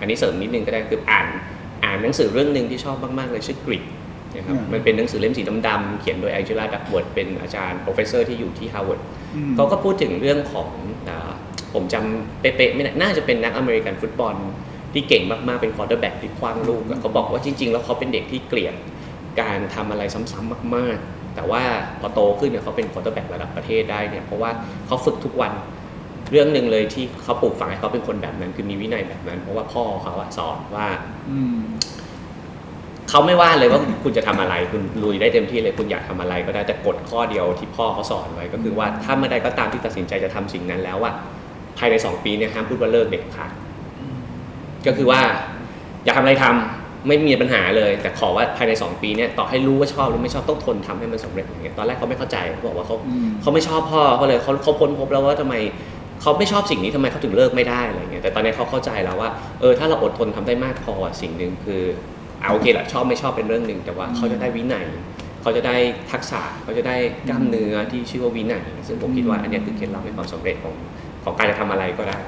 อันนี้เสริมนิดนึงก็ได้คืออ่านอ่านหนังสือเรื่องหนึ่งที่ชอบมาก ๆ เลยชื่อกริดนะครับอืมมันเป็นหนังสือเล่มสีดำๆเขียนโดยแองเจล่าดักเวิร์ดเป็นอาจารย์โปรเฟสเซอร์ที่อยู่ที่ฮาร์วาร์ดอืมเขาก็พูดถึงเรื่องของอาผมจำเป๊ะๆไม่ได้น่าจะเป็นนักอเมริกันฟุตบอลที่เก่งมากๆ เป็นคอร์เตอร์แบ็กที่คว้างลูกอะเขาบอกว่าจริง ๆ แล้วเขาเป็นเด็กที่เกลียดการทำอะไรซ้ำๆมาก ๆ แต่ว่าพอโตขึ้นเนี่ยเขาเป็นคอร์เตอร์แบ็กระดับประเทศได้เนี่ยเพราะว่าเขาฝึกทุกวัน เรื่องหนึ่งเลยที่เขาปลูกฝังให้เขาเป็นคนแบบนั้น คือมีวินัยแบบนั้น เพราะว่าพ่อเขาอะสอนว่าอืม เขาไม่ว่าเลยว่าคุณจะทำอะไร คุณลุยได้เต็มที่เลยคุณอยากทำอะไร ก็ได้แต่กฎข้อเดียวที่พ่อเขาสอนไว้ก็คือว่าถ้าเมื่อใดก็ตามที่ตัดสินใจจะทำสิ่งนั้นแล้วอะภายในสองปีเนี่ยห้ามพูดว่าเลิกเด็ดขาดก็คือว่า อยากทำอะไรทำไม่มีปัญหาเลย แต่ขอว่าภายในสองปีเนี่ยต่อให้รู้ว่าชอบหรือไม่ชอบต้องทนทำให้มันสำเร็จอย่างเงี้ยตอนแรกเขาไม่เข้าใจเขาบอกว่าเขา อืม เขาไม่ชอบพ่อเขาเลยเขาเขาพ้นพบแล้วว่าทำไม เขาไม่ชอบสิ่งนี้ทำไมเขาถึงเลิกไม่ได้อะไรเงี้ยแต่ตอนนี้เขาเข้าใจแล้วว่าเออถ้าเราอดทนทำได้มากพอสิ่งหนึ่งคือเอาโอเคแหละชอบไม่ชอบเป็นเรื่องหนึ่งแต่ว่าเขาจะได้วินัยเขาจะได้ทักษะเขาจะได้กล้ามเนื้อที่ชื่อว่าวินัยซึ่งผมคิดว่าอันนี้คือเคล็ดลับในความสำเร็จของของการจะทำอะไรก็ได้